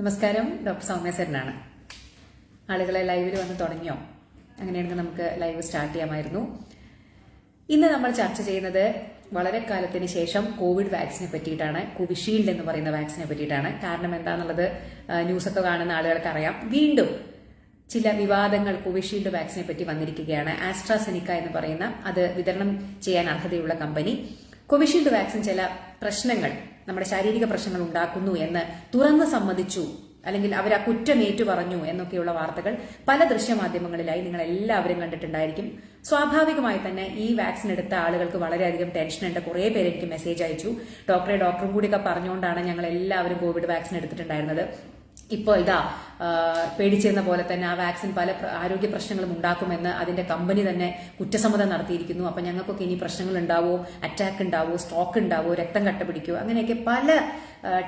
നമസ്കാരം ഡോക്ടർ സൗമ്യ സരനാണ് ആളുകളെ ലൈവിൽ വന്ന് തുടങ്ങിയോ? അങ്ങനെയാണെങ്കിൽ നമുക്ക് ലൈവ് സ്റ്റാർട്ട് ചെയ്യാമായിരുന്നു. ഇന്ന് നമ്മൾ ചർച്ച ചെയ്യുന്നത് വളരെ കാലത്തിന് ശേഷം കോവിഡ് വാക്സിനെ പറ്റിയിട്ടാണ് കോവിഷീൽഡ് എന്ന് പറയുന്ന വാക്സിനെ പറ്റിയിട്ടാണ്. കാരണം എന്താണെന്നുള്ളത് ന്യൂസൊക്കെ കാണുന്ന ആളുകൾക്ക് അറിയാം. വീണ്ടും ചില വിവാദങ്ങൾ കോവിഷീൽഡ് വാക്സിനെ പറ്റി വന്നിരിക്കുകയാണ്. ആസ്ട്രാസെനിക്ക എന്ന് പറയുന്ന അത് വിതരണം ചെയ്യാൻ അർഹതയുള്ള കമ്പനി. കോവിഷീൽഡ് വാക്സിൻ ചില പ്രശ്നങ്ങൾ നമ്മുടെ ശാരീരിക പ്രശ്നങ്ങൾ ഉണ്ടാക്കുന്നു എന്ന് തുറന്ന് സമ്മതിച്ചു അല്ലെങ്കിൽ അവർ ആ കുറ്റമേറ്റു പറഞ്ഞു എന്നൊക്കെയുള്ള വാർത്തകൾ പല ദൃശ്യമാധ്യമങ്ങളിലായി നിങ്ങൾ എല്ലാവരും കണ്ടിട്ടുണ്ടായിരിക്കും. സ്വാഭാവികമായി തന്നെ ഈ വാക്സിൻ എടുത്ത ആളുകൾക്ക് വളരെയധികം ടെൻഷനുണ്ട് കുറേ പേര് എനിക്ക് മെസ്സേജ് അയച്ചു. ഡോക്ടറെ ഡോക്ടറും കൂടിയൊക്കെ പറഞ്ഞുകൊണ്ടാണ് ഞങ്ങൾ എല്ലാവരും കോവിഡ് വാക്സിൻ എടുത്തിട്ടുണ്ടായിരുന്നത്. ഇപ്പോൾ ഇതാ പേടിച്ചിരുന്ന പോലെ തന്നെ ആ വാക്സിൻ പല ആരോഗ്യ പ്രശ്നങ്ങളും ഉണ്ടാക്കുമെന്ന് അതിന്റെ കമ്പനി തന്നെ കുറ്റസമ്മതം നടത്തിയിരിക്കുന്നു. അപ്പൊ ഞങ്ങൾക്കൊക്കെ ഇനി പ്രശ്നങ്ങൾ ഉണ്ടാവോ അറ്റാക്ക് ഉണ്ടാവോ? സ്ട്രോക്ക് ഉണ്ടാവോ? രക്തം കട്ടപിടിക്കുമോ അങ്ങനെയൊക്കെ പല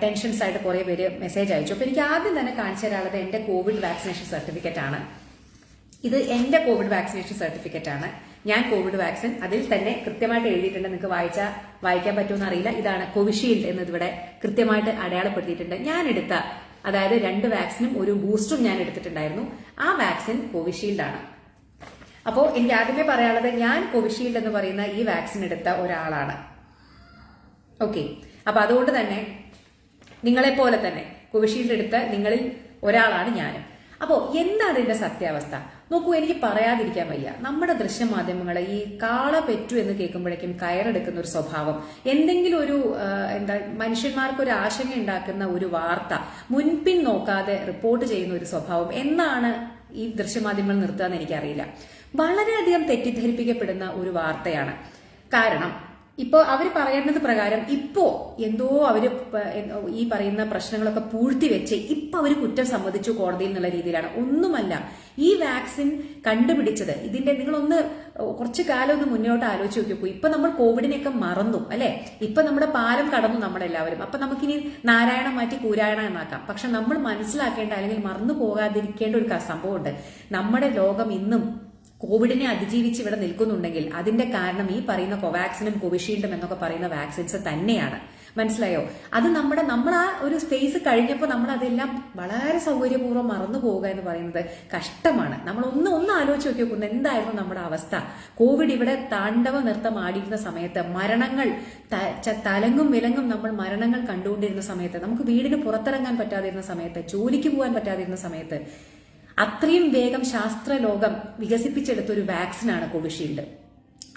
ടെൻഷൻസ് ആയിട്ട് കുറെ പേര് മെസ്സേജ് അയച്ചു. അപ്പൊ എനിക്ക് ആദ്യം തന്നെ കാണിച്ചു തരാനുള്ളത് എന്റെ കോവിഡ് വാക്സിനേഷൻ സർട്ടിഫിക്കറ്റ് ആണ്. ഇത് എന്റെ കോവിഡ് വാക്സിനേഷൻ സർട്ടിഫിക്കറ്റ് ആണ്. ഞാൻ കോവിഡ് വാക്സിൻ അതിൽ തന്നെ കൃത്യമായിട്ട് എഴുതിയിട്ടുണ്ട്. നിങ്ങൾക്ക് വായിച്ച വായിക്കാൻ പറ്റുമെന്ന് അറിയില്ല. ഇതാണ് കോവിഷീൽഡ് എന്നിവിടെ കൃത്യമായിട്ട് അടയാളപ്പെടുത്തിയിട്ടുണ്ട്. ഞാൻ എടുത്ത അതായത് രണ്ട് വാക്സിനും ഒരു ബൂസ്റ്ററും ഞാൻ എടുത്തിട്ടുണ്ടായിരുന്നു. ആ വാക്സിൻ കോവിഷീൽഡ് ആണ്. അപ്പോൾ എനിക്ക് ആദ്യമേ പറയാനുള്ളത് ഞാൻ കോവിഷീൽഡ് എന്ന് പറയുന്ന ഈ വാക്സിൻ എടുത്ത ഒരാളാണ്. ഓക്കെ. അപ്പൊ അതുകൊണ്ട് തന്നെ നിങ്ങളെ പോലെ തന്നെ കോവിഷീൽഡ് എടുത്ത നിങ്ങളിൽ ഒരാളാണ് ഞാനും. അപ്പോൾ എന്താണ് ഇതിന്റെ സത്യാവസ്ഥ? നോക്കൂ എനിക്ക് പറയാതിരിക്കാൻ വയ്യ. നമ്മുടെ ദൃശ്യമാധ്യമങ്ങൾ ഈ കാള പെറ്റു എന്ന് കേൾക്കുമ്പോഴേക്കും കയറെടുക്കുന്ന ഒരു സ്വഭാവം. എന്തെങ്കിലും ഒരു എന്താ മനുഷ്യന്മാർക്ക് ഒരു ആശങ്ക ഉണ്ടാക്കുന്ന ഒരു വാർത്ത മുൻപിൻ നോക്കാതെ റിപ്പോർട്ട് ചെയ്യുന്ന ഒരു സ്വഭാവം എന്നാണ് ഈ ദൃശ്യമാധ്യമങ്ങൾ നിർത്തുക എന്ന് എനിക്കറിയില്ല. വളരെയധികം തെറ്റിദ്ധരിപ്പിക്കപ്പെടുന്ന ഒരു വാർത്തയാണ്. കാരണം ഇപ്പോ അവർ പറയുന്നത് പ്രകാരം ഇപ്പോ എന്തോ അവർ ഈ പറയുന്ന പ്രശ്നങ്ങളൊക്കെ പൂഴ്ത്തി വെച്ച് ഇപ്പൊ അവർ കുറ്റം സമ്മതിച്ചു കോടതിയിൽ എന്നുള്ള രീതിയിലാണ്. ഒന്നുമല്ല ഈ വാക്സിൻ കണ്ടുപിടിച്ചത് ഇതിന്റെ നിങ്ങളൊന്ന് കുറച്ച് കാലം ഒന്ന് മുന്നോട്ട് ആലോചിച്ച് നോക്കിയപ്പോ ഇപ്പൊ നമ്മൾ കോവിഡിനെയൊക്കെ മറന്നു അല്ലെ? ഇപ്പൊ നമ്മുടെ പാലം കടന്നു നമ്മളെല്ലാവരും. അപ്പൊ നമുക്കിനി നാരായണം മാറ്റി കൂരായണം എന്നാക്കാം. പക്ഷെ നമ്മൾ മനസ്സിലാക്കേണ്ട അല്ലെങ്കിൽ മറന്നു പോകാതിരിക്കേണ്ട ഒരു സംഭവമുണ്ട്. നമ്മുടെ ലോകം ഇന്നും കോവിഡിനെ അതിജീവിച്ച് ഇവിടെ നിൽക്കുന്നുണ്ടെങ്കിൽ അതിന്റെ കാരണം ഈ പറയുന്ന കോവാക്സിനും കോവിഷീൽഡും എന്നൊക്കെ പറയുന്ന വാക്സിൻസ് തന്നെയാണ്. മനസ്സിലായോ? അത് നമ്മുടെ നമ്മൾ ആ ഒരു ഫേസ് കഴിഞ്ഞപ്പോൾ നമ്മൾ അതെല്ലാം വളരെ സൗകര്യപൂർവം മറന്നു പോവുക എന്ന് പറയുന്നത് കഷ്ടമാണ്. നമ്മൾ ഒന്ന് ഒന്ന് ആലോചിച്ച് നോക്കി എന്തായിരുന്നു നമ്മുടെ അവസ്ഥ? കോവിഡ് ഇവിടെ താണ്ഡവ നൃത്തം ആടിയിരുന്ന സമയത്ത് മരണങ്ങൾ തലങ്ങും വിലങ്ങും നമ്മൾ മരണങ്ങൾ കണ്ടുകൊണ്ടിരുന്ന സമയത്ത് നമുക്ക് വീടിന് പുറത്തിറങ്ങാൻ പറ്റാതിരുന്ന സമയത്ത് ജോലിക്ക് പോകാൻ പറ്റാതിരുന്ന സമയത്ത് അത്രയും വേഗം ശാസ്ത്രലോകം വികസിപ്പിച്ചെടുത്ത ഒരു വാക്സിനാണ് കോവിഷീൽഡ്.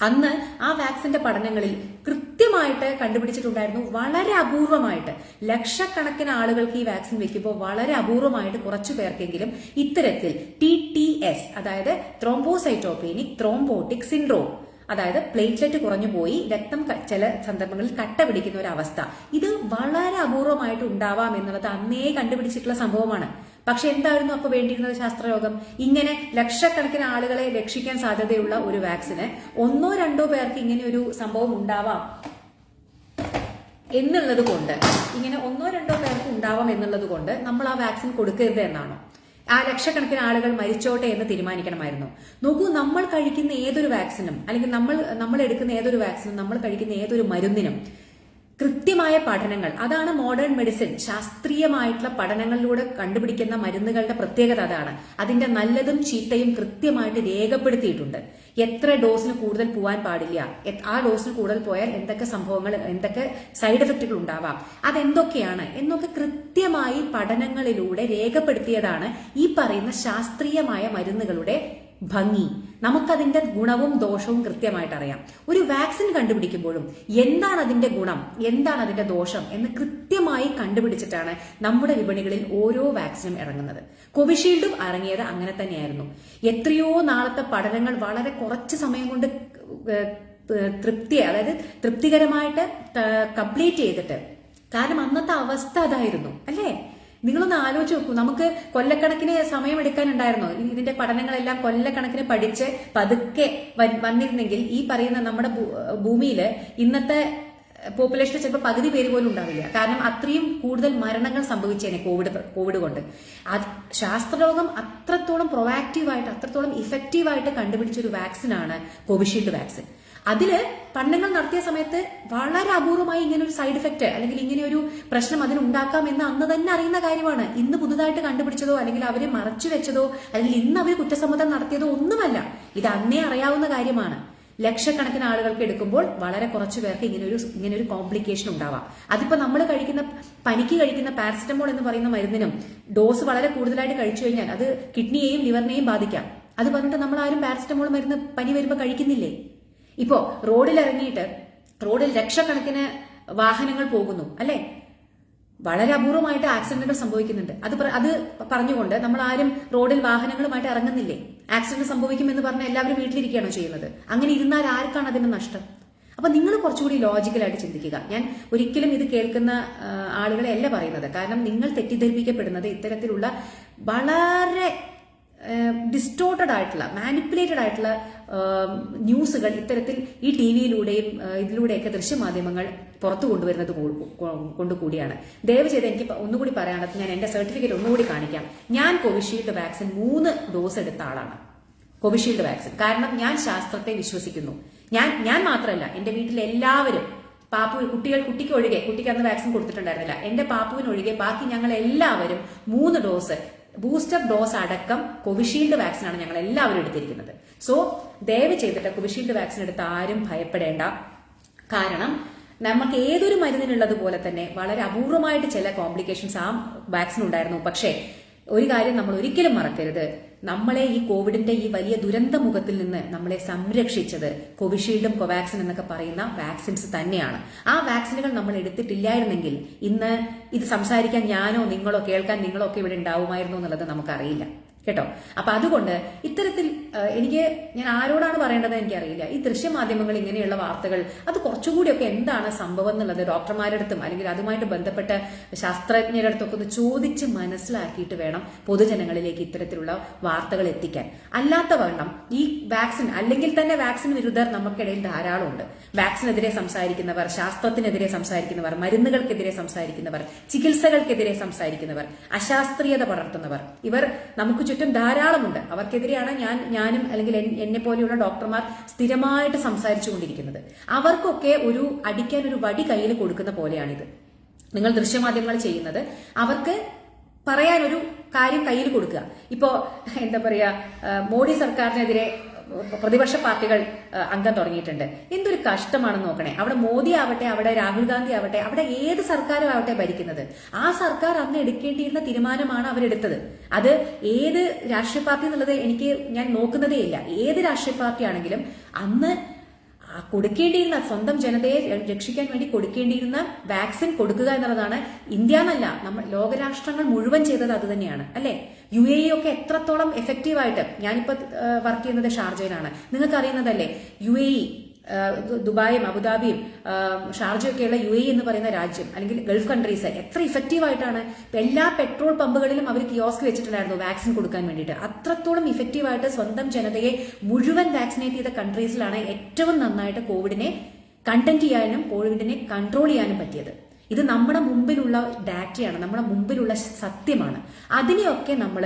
അന്ന് ആ വാക്സിന്റെ പഠനങ്ങളിൽ കൃത്യമായിട്ട് കണ്ടുപിടിച്ചിട്ടുണ്ടായിരുന്നു. വളരെ അപൂർവമായിട്ട് ലക്ഷക്കണക്കിന് ആളുകൾക്ക് ഈ വാക്സിൻ വെക്കുമ്പോൾ വളരെ അപൂർവമായിട്ട് കുറച്ചു പേർക്കെങ്കിലും ഇത്തരത്തിൽ ടി ടി എസ് അതായത് ത്രോംബോസൈറ്റോപേനിക് ത്രോംബോട്ടിക് സിൻഡ്രോം അതായത് പ്ലേറ്റ്ലെറ്റ് കുറഞ്ഞു പോയി രക്തം ചില സന്ദർഭങ്ങളിൽ കട്ട പിടിക്കുന്ന ഒരു അവസ്ഥ. ഇത് വളരെ അപൂർവമായിട്ട് ഉണ്ടാവാം എന്നുള്ളത് അന്നേ കണ്ടുപിടിച്ചിട്ടുള്ള സംഭവമാണ്. പക്ഷെ എന്തായിരുന്നു അപ്പൊ വേണ്ടിയിരുന്നത് ശാസ്ത്രയോഗം ഇങ്ങനെ ലക്ഷക്കണക്കിന് ആളുകളെ രക്ഷിക്കാൻ സാധ്യതയുള്ള ഒരു വാക്സിന് ഒന്നോ രണ്ടോ പേർക്ക് ഇങ്ങനെ ഒരു സംഭവം ഉണ്ടാവാം എന്നുള്ളത് കൊണ്ട് ഇങ്ങനെ ഒന്നോ രണ്ടോ പേർക്ക് ഉണ്ടാവാം എന്നുള്ളത് കൊണ്ട് നമ്മൾ ആ വാക്സിൻ കൊടുക്കരുത് എന്നാണോ? ആ ലക്ഷക്കണക്കിന് ആളുകൾ മരിച്ചോട്ടെ എന്ന് തീരുമാനിക്കണമായിരുന്നു. നോക്കൂ നമ്മൾ കഴിക്കുന്ന ഏതൊരു വാക്സിനും അല്ലെങ്കിൽ നമ്മൾ നമ്മൾ എടുക്കുന്ന ഏതൊരു വാക്സിനും നമ്മൾ കഴിക്കുന്ന ഏതൊരു മരുന്നിനും കൃത്യമായ പഠനങ്ങൾ. അതാണ് മോഡേൺ മെഡിസിൻ ശാസ്ത്രീയമായിട്ടുള്ള പഠനങ്ങളിലൂടെ കണ്ടുപിടിക്കുന്ന മരുന്നുകളുടെ പ്രത്യേകത അതാണ്. അതിന്റെ നല്ലതും ചീത്തയും കൃത്യമായിട്ട് രേഖപ്പെടുത്തിയിട്ടുണ്ട്. എത്ര ഡോസിന് കൂടുതൽ പോകാൻ പാടില്ല. ആ ഡോസിന് കൂടുതൽ പോയാൽ എന്തൊക്കെ സംഭവങ്ങൾ എന്തൊക്കെ സൈഡ് എഫക്റ്റുകൾ ഉണ്ടാവാം. അതെന്തൊക്കെയാണ്? എന്നൊക്കെ കൃത്യമായി പഠനങ്ങളിലൂടെ രേഖപ്പെടുത്തിയതാണ് ഈ പറയുന്ന ശാസ്ത്രീയമായ മരുന്നുകളുടെ ഭംഗി. നമുക്കതിന്റെ ഗുണവും ദോഷവും കൃത്യമായിട്ട് അറിയാം ഒരു വാക്സിൻ കണ്ടുപിടിക്കുമ്പോഴും എന്താണ് അതിന്റെ ഗുണം എന്താണ് അതിന്റെ ദോഷം എന്ന് കൃത്യമായി കണ്ടുപിടിച്ചിട്ടാണ് നമ്മുടെ വിപണികളിൽ ഓരോ വാക്സിനും ഇറങ്ങുന്നത്. കോവിഷീൽഡും ഇറങ്ങിയത് അങ്ങനെ തന്നെയായിരുന്നു. എത്രയോ നാളത്തെ പഠനങ്ങൾ വളരെ കുറച്ച് സമയം കൊണ്ട് തൃപ്തി അതായത് തൃപ്തികരമായിട്ട് കംപ്ലീറ്റ് ചെയ്തിട്ട്. കാരണം അന്നത്തെ അവസ്ഥ അതായിരുന്നു അല്ലേ? നിങ്ങളൊന്ന് ആലോചിച്ച് നോക്കൂ. നമുക്ക് കൊല്ലക്കണക്കിന് സമയമെടുക്കാനുണ്ടായിരുന്നോ ഇതിന്റെ പഠനങ്ങളെല്ലാം കൊല്ലക്കണക്കിന് പഠിച്ച് പതുക്കെ വന്നിരുന്നെങ്കിൽ ഈ പറയുന്ന നമ്മുടെ ഭൂമിയിൽ ഇന്നത്തെ പോപ്പുലേഷൻ ചിലപ്പോൾ പകുതി പേര് പോലും ഉണ്ടാവില്ല. കാരണം അത്രയും കൂടുതൽ മരണങ്ങൾ സംഭവിച്ചേനെ കോവിഡ് കോവിഡ് കൊണ്ട്. അത് ശാസ്ത്രലോകം അത്രത്തോളം പ്രൊവാക്റ്റീവായിട്ട് അത്രത്തോളം ഇഫക്റ്റീവായിട്ട് കണ്ടുപിടിച്ച ഒരു വാക്സിനാണ് കോവിഷീൽഡ് വാക്സിൻ അതിൽ പഠനങ്ങൾ നടത്തിയ സമയത്ത് വളരെ അപൂർവമായി ഇങ്ങനെ ഒരു സൈഡ് ഇഫക്റ്റ് അല്ലെങ്കിൽ ഇങ്ങനെ ഒരു പ്രശ്നം അതിനുണ്ടാക്കാം എന്ന് അന്ന് തന്നെ അറിയുന്ന കാര്യമാണ്. ഇന്ന് പുതുതായിട്ട് കണ്ടുപിടിച്ചതോ അല്ലെങ്കിൽ അവർ മറച്ചു വെച്ചതോ അല്ലെങ്കിൽ ഇന്ന് അവർ കുറ്റസമ്മതം നടത്തിയതോ ഒന്നുമല്ല. ഇത് അന്നേ അറിയാവുന്ന കാര്യമാണ്. ലക്ഷക്കണക്കിന് ആളുകൾക്ക് എടുക്കുമ്പോൾ വളരെ കുറച്ച് പേർക്ക് ഇങ്ങനെ ഒരു ഇങ്ങനെ ഒരു കോംപ്ലിക്കേഷൻ ഉണ്ടാവാം. അതിപ്പോ നമ്മൾ കഴിക്കുന്ന പനിക്ക് കഴിക്കുന്ന പാരസെറ്റമോൾ എന്ന് പറയുന്ന മരുന്നിനും ഡോസ് വളരെ കൂടുതലായിട്ട് കഴിച്ചു കഴിഞ്ഞാൽ അത് കിഡ്നിയെയും ലിവറിനെയും ബാധിക്കാം. അത് പറഞ്ഞിട്ട് നമ്മൾ ആരും പാരസെറ്റമോൾ മരുന്ന് പനി വരുമ്പോൾ കഴിക്കുന്നില്ലേ? ഇപ്പോ റോഡിൽ ഇറങ്ങിയിട്ട് റോഡിൽ ലക്ഷക്കണക്കിന് വാഹനങ്ങൾ പോകുന്നു അല്ലെ? വളരെ അപൂർവമായിട്ട് ആക്സിഡന്റുകൾ സംഭവിക്കുന്നുണ്ട്. അത് അത് പറഞ്ഞുകൊണ്ട് നമ്മൾ ആരും റോഡിൽ വാഹനങ്ങളുമായിട്ട് ഇറങ്ങുന്നില്ലേ? ആക്സിഡന്റ് സംഭവിക്കും എന്ന് പറഞ്ഞാൽ എല്ലാവരും വീട്ടിലിരിക്കുകയാണോ ചെയ്യുന്നത്? അങ്ങനെ ഇരുന്നാൽ ആർക്കാണ് അതിന് നഷ്ടം? അപ്പൊ നിങ്ങൾ കുറച്ചുകൂടി ലോജിക്കലായിട്ട് ചിന്തിക്കുക. ഞാൻ ഒരിക്കലും ഇത് കേൾക്കുന്ന ആളുകളെ അല്ല പറയുന്നത്. കാരണം നിങ്ങൾ തെറ്റിദ്ധരിപ്പിക്കപ്പെടുന്നത് ഇത്തരത്തിലുള്ള വളരെ ഡിസ്റ്റോർട്ടഡ് ആയിട്ടുള്ള മാനിപ്പുലേറ്റഡ് ആയിട്ടുള്ള ന്യൂസുകൾ ഇത്തരത്തിൽ ഈ ടി വിയിലൂടെയും ഇതിലൂടെയൊക്കെ ദൃശ്യമാധ്യമങ്ങൾ പുറത്തു കൊണ്ടുവരുന്നത് കൊണ്ടുകൂടിയാണ് ദയവ് ചെയ്ത് എനിക്ക് ഒന്നുകൂടി പറയാനുള്ളത് ഞാൻ എന്റെ സർട്ടിഫിക്കറ്റ് ഒന്നുകൂടി കാണിക്കാം. ഞാൻ കോവിഷീൽഡ് വാക്സിൻ മൂന്ന് ഡോസ് എടുത്ത ആളാണ്. കോവിഷീൽഡ് വാക്സിൻ കാരണം ഞാൻ ശാസ്ത്രത്തെ വിശ്വസിക്കുന്നു. ഞാൻ ഞാൻ മാത്രമല്ല എന്റെ വീട്ടിലെ എല്ലാവരും പാപ്പു കുട്ടികൾ കുട്ടിക്ക് ഒഴികെ കുട്ടിക്ക് അന്ന് വാക്സിൻ കൊടുത്തിട്ടുണ്ടായിരുന്നില്ല. എന്റെ പാപ്പുവിനൊഴികെ ബാക്കി ഞങ്ങൾ എല്ലാവരും മൂന്ന് ഡോസ് ബൂസ്റ്റർ ഡോസ് അടക്കം കോവിഷീൽഡ് വാക്സിനാണ് ഞങ്ങൾ എല്ലാവരും എടുത്തിരിക്കുന്നത്. സോ ദയവ് ചെയ്തിട്ട് കോവിഷീൽഡ് വാക്സിൻ എടുത്ത് ആരും ഭയപ്പെടേണ്ട. കാരണം നമുക്ക് ഏതൊരു മരുന്നിനുള്ളത് പോലെ തന്നെ വളരെ അപൂർവമായിട്ട് ചില കോംപ്ലിക്കേഷൻസ് ആ വാക്സിൻ ഉണ്ടായിരുന്നു. പക്ഷേ ഒരു കാര്യം നമ്മൾ ഒരിക്കലും മറക്കരുത്. നമ്മളെ ഈ കോവിഡിന്റെ ഈ വലിയ ദുരന്ത മുഖത്തിൽ നിന്ന് നമ്മളെ സംരക്ഷിച്ചത് കോവിഷീൽഡും കോവാക്സിൻ എന്നൊക്കെ പറയുന്ന വാക്സിൻസ് തന്നെയാണ്. ആ വാക്സിനുകൾ നമ്മൾ എടുത്തിട്ടില്ലായിരുന്നെങ്കിൽ ഇന്ന് ഇത് സംസാരിക്കാൻ ഞാനോ നിങ്ങളോ കേൾക്കാൻ നിങ്ങളോ ഒക്കെ ഇവിടെ ഉണ്ടാവുമായിരുന്നു എന്നുള്ളത് നമുക്കറിയില്ല. കേട്ടോ? അപ്പൊ അതുകൊണ്ട് ഇത്തരത്തിൽ എനിക്ക് ഞാൻ ആരോടാണ് പറയേണ്ടത് എനിക്കറിയില്ല. ഈ ദൃശ്യമാധ്യമങ്ങൾ ഇങ്ങനെയുള്ള വാർത്തകൾ അത് കുറച്ചുകൂടിയൊക്കെ എന്താണ് സംഭവം എന്നുള്ളത് ഡോക്ടർമാരുടെ അടുത്തും അല്ലെങ്കിൽ അതുമായിട്ട് ബന്ധപ്പെട്ട ശാസ്ത്രജ്ഞരുടെ അടുത്തൊക്കെ ഒന്ന് ചോദിച്ച് മനസ്സിലാക്കിയിട്ട് വേണം പൊതുജനങ്ങളിലേക്ക് ഇത്തരത്തിലുള്ള വാർത്തകൾ എത്തിക്കാൻ. അല്ലാത്ത വണ്ണം ഈ വാക്സിൻ അല്ലെങ്കിൽ തന്നെ വാക്സിൻ വിരുദ്ധർ നമുക്കിടയിൽ ധാരാളം ഉണ്ട് വാക്സിനെതിരെ സംസാരിക്കുന്നവർ ശാസ്ത്രത്തിനെതിരെ സംസാരിക്കുന്നവർ മരുന്നുകൾക്കെതിരെ സംസാരിക്കുന്നവർ ചികിത്സകൾക്കെതിരെ സംസാരിക്കുന്നവർ അശാസ്ത്രീയത പടർത്തുന്നവർ ഇവർ നമുക്ക് ചുറ്റും ധാരാളമുണ്ട്. അവർക്കെതിരെയാണ് ഞാൻ ഞാനും അല്ലെങ്കിൽ എന്നെ പോലെയുള്ള ഡോക്ടർമാർ സ്ഥിരമായിട്ട് സംസാരിച്ചു കൊണ്ടിരിക്കുന്നത് അവർക്കൊക്കെ ഒരു അടിക്കാൻ ഒരു വടി കയ്യിൽ കൊടുക്കുന്ന പോലെയാണിത്. നിങ്ങൾ ദൃശ്യമാധ്യമങ്ങൾ ചെയ്യുന്നത്. അവർക്ക് പറയാനൊരു കാര്യം കയ്യിൽ കൊടുക്കുക. ഇപ്പോ എന്താ പറയാ മോഡി സർക്കാരിനെതിരെ പ്രതിപക്ഷ പാർട്ടികൾ അംഗം തുടങ്ങിയിട്ടുണ്ട്. എന്തൊരു കഷ്ടമാണ് നോക്കണേ. അവിടെ മോദി ആവട്ടെ അവിടെ രാഹുൽ ഗാന്ധി ആവട്ടെ അവിടെ ഏത് സർക്കാരും ആവട്ടെ ഭരിക്കുന്നത്. ആ സർക്കാർ അന്ന് എടുക്കേണ്ടിയിരുന്ന തീരുമാനമാണ് അവരെടുത്തത്. അത് ഏത് രാഷ്ട്രീയ പാർട്ടി എന്നുള്ളത് എനിക്ക് ഞാൻ നോക്കുന്നതേ ഇല്ല ഏത് രാഷ്ട്രീയ പാർട്ടി ആണെങ്കിലും അന്ന് ആ കൊടുക്കേണ്ടിയിരുന്ന സ്വന്തം ജനതയെ രക്ഷിക്കാൻ വേണ്ടി കൊടുക്കേണ്ടിയിരുന്ന വാക്സിൻ കൊടുക്കുക എന്നുള്ളതാണ് ഇന്ത്യ എന്നല്ല നമ്മൾ ലോകരാഷ്ട്രങ്ങൾ മുഴുവൻ ചെയ്തത് അത് തന്നെയാണ് അല്ലെ? യു എ ഒക്കെ എത്രത്തോളം എഫക്റ്റീവായിട്ട് ഞാനിപ്പോ വർക്ക് ചെയ്യുന്നത് ഷാർജയിലാണ്. നിങ്ങൾക്ക് അറിയുന്നതല്ലേ യു എ ദുബായും അബുദാബിയും ഷാർജയൊക്കെയുള്ള യു എ എന്ന് പറയുന്ന രാജ്യം അല്ലെങ്കിൽ ഗൾഫ് കൺട്രീസ് എത്ര ഇഫക്റ്റീവ് ആയിട്ടാണ് എല്ലാ പെട്രോൾ പമ്പുകളിലും അവർ കിയോസ്ക് വെച്ചിട്ടുണ്ടായിരുന്നു വാക്സിൻ കൊടുക്കാൻ വേണ്ടിയിട്ട്. അത്രത്തോളം ഇഫക്റ്റീവായിട്ട് സ്വന്തം ജനതയെ മുഴുവൻ വാക്സിനേറ്റ് ചെയ്ത കൺട്രീസിലാണ് ഏറ്റവും നന്നായിട്ട് കോവിഡിനെ കണ്ടന്റ് ചെയ്യാനും കോവിഡിനെ കൺട്രോൾ ചെയ്യാനും പറ്റിയത്. ഇത് നമ്മുടെ മുമ്പിലുള്ള ഡാറ്റയാണ് നമ്മുടെ മുമ്പിലുള്ള സത്യമാണ്. അതിനെയൊക്കെ നമ്മൾ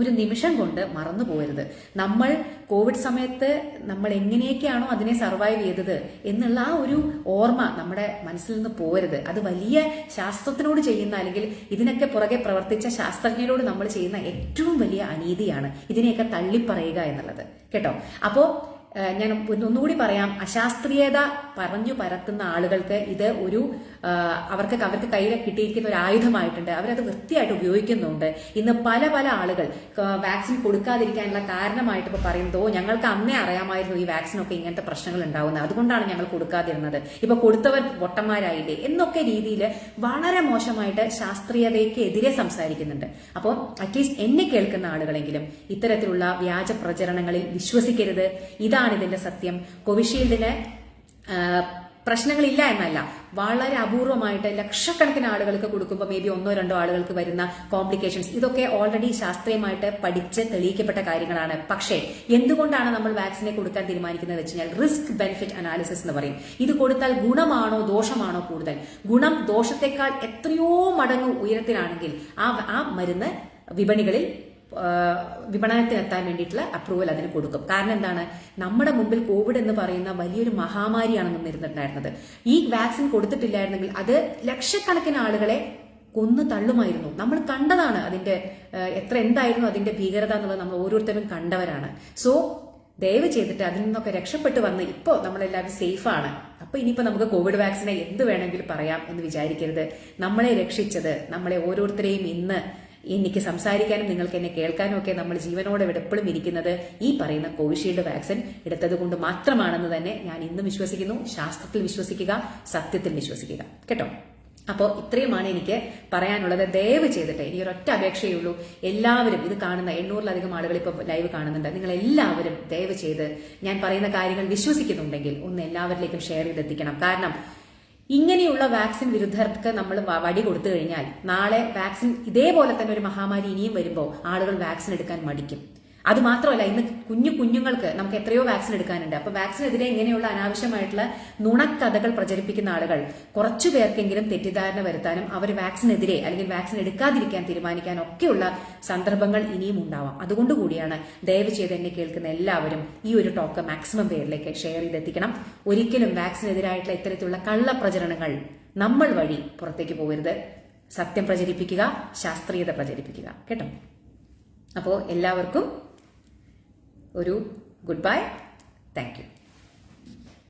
ഒരു നിമിഷം കൊണ്ട് മറന്നു പോകരുത്. നമ്മൾ കോവിഡ് സമയത്ത് നമ്മൾ എങ്ങനെയൊക്കെയാണോ അതിനെ സർവൈവ് ചെയ്തത് എന്നുള്ള ആ ഒരു ഓർമ്മ നമ്മുടെ മനസ്സിൽ നിന്ന് പോരുത് അത് വലിയ ശാസ്ത്രത്തിനോട് ചെയ്യുന്ന അല്ലെങ്കിൽ ഇതിനൊക്കെ പുറകെ പ്രവർത്തിച്ച ശാസ്ത്രജ്ഞരോട് നമ്മൾ ചെയ്യുന്ന ഏറ്റവും വലിയ അനീതിയാണ്. ഇതിനെയൊക്കെ തള്ളിപ്പറയുക എന്നുള്ളത്. കേട്ടോ? അപ്പോൾ ഞാൻ ഒന്നുകൂടി പറയാം. അശാസ്ത്രീയത പറഞ്ഞു പരത്തുന്ന ആളുകൾക്ക് ഇത് ഒരു അവർക്ക് അവർക്ക് കയ്യിൽ കിട്ടിയിരിക്കുന്ന ഒരു ആയുധമായിട്ടുണ്ട്. അവരത് വൃത്തിയായിട്ട് ഉപയോഗിക്കുന്നുണ്ട്. ഇന്ന് പല പല ആളുകൾ വാക്സിൻ കൊടുക്കാതിരിക്കാനുള്ള കാരണമായിട്ട് ഇപ്പൊ പറയുന്നത് ഞങ്ങൾക്ക് അന്നേ അറിയാമായിരുന്നു ഈ വാക്സിനൊക്കെ ഇങ്ങനത്തെ പ്രശ്നങ്ങൾ ഉണ്ടാവുന്നത്. അതുകൊണ്ടാണ് ഞങ്ങൾ കൊടുക്കാതിരുന്നത്. ഇപ്പൊ കൊടുത്തവർ പൊട്ടന്മാരായില്ലേ എന്നൊക്കെ രീതിയിൽ വളരെ മോശമായിട്ട് ശാസ്ത്രീയതയ്ക്ക് എതിരെ സംസാരിക്കുന്നുണ്ട്. അപ്പോൾ അറ്റ്ലീസ്റ്റ് എന്നെ കേൾക്കുന്ന ആളുകളെങ്കിലും ഇത്തരത്തിലുള്ള വ്യാജ പ്രചരണങ്ങളിൽ വിശ്വസിക്കരുത്. ഇതാണ് ഇതിന്റെ സത്യം. കോവിഷീൽഡിന് പ്രശ്നങ്ങളില്ല എന്നല്ല. വളരെ അപൂർവമായിട്ട് ലക്ഷക്കണക്കിന് ആളുകൾക്ക് കൊടുക്കുമ്പോൾ മേ ബി ഒന്നോ രണ്ടോ ആളുകൾക്ക് വരുന്ന കോംപ്ലിക്കേഷൻസ് ഇതൊക്കെ ഓൾറെഡി ശാസ്ത്രീയമായിട്ട് പഠിച്ച് തെളിയിക്കപ്പെട്ട കാര്യങ്ങളാണ്. പക്ഷേ എന്തുകൊണ്ടാണ് നമ്മൾ വാക്സിനെ കൊടുക്കാൻ തീരുമാനിക്കുന്നത് വെച്ച് കഴിഞ്ഞാൽ റിസ്ക് ബെനിഫിറ്റ് അനാലിസിസ് എന്ന് പറയും. ഇത് കൊടുത്താൽ ഗുണമാണോ ദോഷമാണോ കൂടുതൽ? ഗുണം ദോഷത്തെക്കാൾ എത്രയോ മടങ്ങ് ഉയരത്തിലാണെങ്കിൽ ആ ആ മരുന്ന് വിപണികളിൽ എത്താൻ വേണ്ടിയിട്ടുള്ള അപ്രൂവൽ അതിന് കൊടുക്കും. കാരണം എന്താണ്? നമ്മുടെ മുമ്പിൽ കോവിഡ് എന്ന് പറയുന്ന വലിയൊരു മഹാമാരിയാണ് നിന്നിരുന്നിട്ടുണ്ടായിരുന്നത്. ഈ വാക്സിൻ കൊടുത്തിട്ടില്ലായിരുന്നെങ്കിൽ അത് ലക്ഷക്കണക്കിന് ആളുകളെ കൊന്നു തള്ളുമായിരുന്നു. നമ്മൾ കണ്ടതാണ് അതിന്റെ എത്ര എന്തായിരുന്നു അതിന്റെ ഭീകരത എന്നുള്ളത് നമ്മൾ ഓരോരുത്തരും കണ്ടവരാണ്. സോ ദയവ് ചെയ്തിട്ട് അതിൽ നിന്നൊക്കെ രക്ഷപ്പെട്ട് വന്ന് ഇപ്പോൾ നമ്മളെല്ലാവരും സേഫാണ് അപ്പൊ ഇനിയിപ്പോ നമുക്ക് കോവിഡ് വാക്സിനെ എന്ത് വേണമെങ്കിലും പറയാം എന്ന് വിചാരിക്കരുത്. നമ്മളെ രക്ഷിച്ചത് നമ്മളെ ഓരോരുത്തരെയും ഇന്ന് എനിക്ക് സംസാരിക്കാനും നിങ്ങൾക്ക് എന്നെ കേൾക്കാനും ഒക്കെ നമ്മൾ ജീവനോടെ എപ്പോഴും ഇരിക്കുന്നത് ഈ പറയുന്ന കോവിഷീൽഡ് വാക്സിൻ എടുത്തത് കൊണ്ട് മാത്രമാണെന്ന് തന്നെ ഞാൻ ഇന്നും വിശ്വസിക്കുന്നു. ശാസ്ത്രത്തിൽ വിശ്വസിക്കുക സത്യത്തിൽ വിശ്വസിക്കുക. കേട്ടോ? അപ്പോൾ ഇത്രയുമാണ് എനിക്ക് പറയാനുള്ളത്. ദയവ് ചെയ്തിട്ട് ഇനി ഒരൊറ്റ അപേക്ഷയേ ഉള്ളൂ. എല്ലാവരും ഇത് കാണുന്ന എണ്ണൂറിലധികം ആളുകൾ ഇപ്പോൾ ലൈവ് കാണുന്നുണ്ട്. നിങ്ങൾ എല്ലാവരും ദയവ് ചെയ്ത് ഞാൻ പറയുന്ന കാര്യങ്ങൾ വിശ്വസിക്കുന്നുണ്ടെങ്കിൽ ഒന്ന് എല്ലാവരിലേക്കും ഷെയർ ചെയ്തെത്തിക്കണം. കാരണം ഇങ്ങനെയുള്ള വാക്സിൻ വിരുദ്ധർക്ക് നമ്മൾ വടി കൊടുത്തു കഴിഞ്ഞാൽ നാളെ വാക്സിൻ ഇതേപോലെ തന്നെ ഒരു മഹാമാരി ഇനിയും വരുമ്പോൾ ആളുകൾ വാക്സിൻ എടുക്കാൻ മടിക്കും. അത് മാത്രമല്ല ഇന്ന് കുഞ്ഞു കുഞ്ഞുങ്ങൾക്ക് നമുക്ക് എത്രയോ വാക്സിൻ എടുക്കാനുണ്ട്. അപ്പൊ വാക്സിനെതിരെ ഇങ്ങനെയുള്ള അനാവശ്യമായിട്ടുള്ള നുണക്കഥകൾ പ്രചരിപ്പിക്കുന്ന ആളുകൾ കുറച്ചു പേർക്കെങ്കിലും തെറ്റിദ്ധാരണ വരുത്താനും അവർ വാക്സിനെതിരെ അല്ലെങ്കിൽ വാക്സിൻ എടുക്കാതിരിക്കാൻ തീരുമാനിക്കാനും ഒക്കെയുള്ള സന്ദർഭങ്ങൾ ഇനിയും ഉണ്ടാവാം. അതുകൊണ്ട് കൂടിയാണ് ദയവ് ചെയ്ത് എന്നെ കേൾക്കുന്ന എല്ലാവരും ഈ ഒരു ടോക്ക് മാക്സിമം പേരിലേക്ക് ഷെയർ ചെയ്തെത്തിക്കണം. ഒരിക്കലും വാക്സിനെതിരായിട്ടുള്ള ഇത്തരത്തിലുള്ള കള്ളപ്രചരണങ്ങൾ നമ്മൾ വഴി പുറത്തേക്ക് പോകരുത്. സത്യം പ്രചരിപ്പിക്കുക ശാസ്ത്രീയത പ്രചരിപ്പിക്കുക. കേട്ടോ? അപ്പോൾ എല്ലാവർക്കും ഒരു ഗുഡ് ബൈ. Thank you.